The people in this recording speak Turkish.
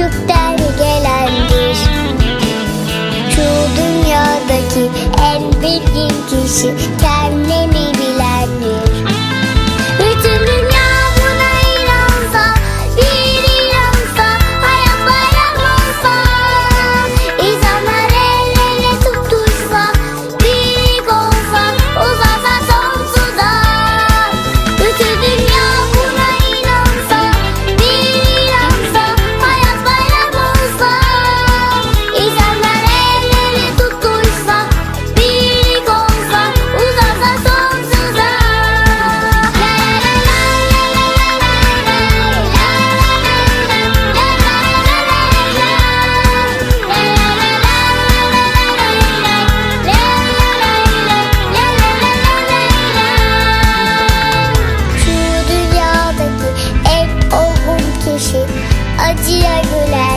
küçükten gelendir. Şu dünyadaki en bilgin kişi Diagonale.